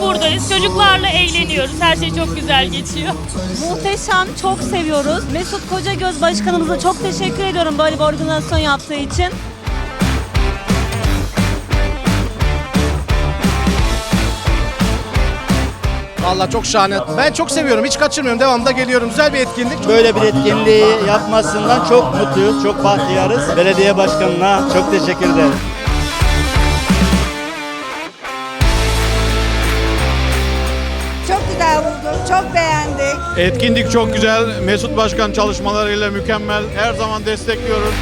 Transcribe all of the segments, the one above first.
beraberiz. Çocuklarla eğleniyoruz. Her şey çok güzel geçiyor. Muhteşem, çok seviyoruz. Mesut Kocagöz Başkanımıza çok teşekkür ediyorum böyle bir organizasyon yaptığı için. Valla çok şahane. Ben çok seviyorum. Hiç kaçırmıyorum. Devamında geliyorum. Güzel bir etkinlik. Böyle bir etkinliği yapmasından çok mutluyuz, çok bahtiyarız. Belediye başkanına çok teşekkür ederim. Güzel bulduk, çok beğendik. Etkinlik çok güzel. Mesut Başkan çalışmalarıyla mükemmel. Her zaman destekliyoruz.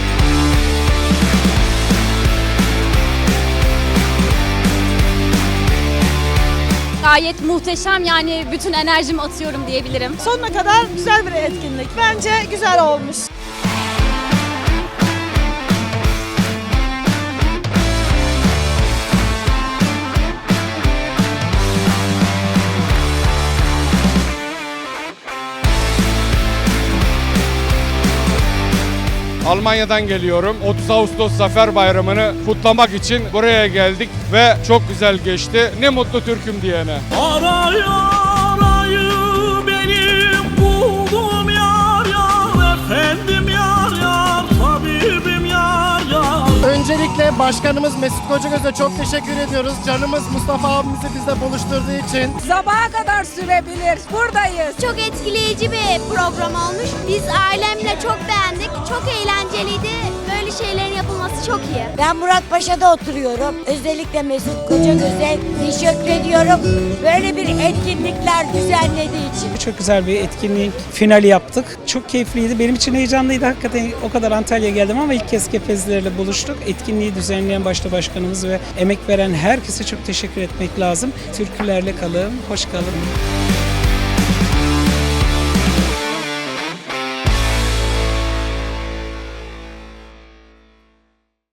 Gayet muhteşem yani bütün enerjimi atıyorum diyebilirim. Sonuna kadar güzel bir etkinlik. Bence güzel olmuş. Almanya'dan geliyorum. 30 Ağustos Zafer Bayramı'nı kutlamak için buraya geldik ve çok güzel geçti. Ne mutlu Türk'üm diyene. Arayı Öncelikle başkanımız Mesut Kocagöz'e çok teşekkür ediyoruz. Canımız Mustafa abimizi bizle buluşturduğu için. Sabaha kadar sürebilir. Buradayız. Çok etkileyici bir program olmuş. Biz ailemle çok beğendik. Çok eğlenceliydi. Böyle şeylerin yapılması çok iyi. Ben Muratpaşa'da oturuyorum. Özellikle Mesut Kocagöz'e teşekkür ediyorum. Böyle bir etkinlikler düzenlediği için. Çok güzel bir etkinlik finali yaptık. Çok keyifliydi. Benim için heyecanlıydı. Hakikaten o kadar Antalya'ya geldim ama ilk kez Kepezlilerle buluştuk. Etkinliği düzenleyen başta başkanımız ve emek veren herkese çok teşekkür etmek lazım. Türkülerle kalın, hoş kalın.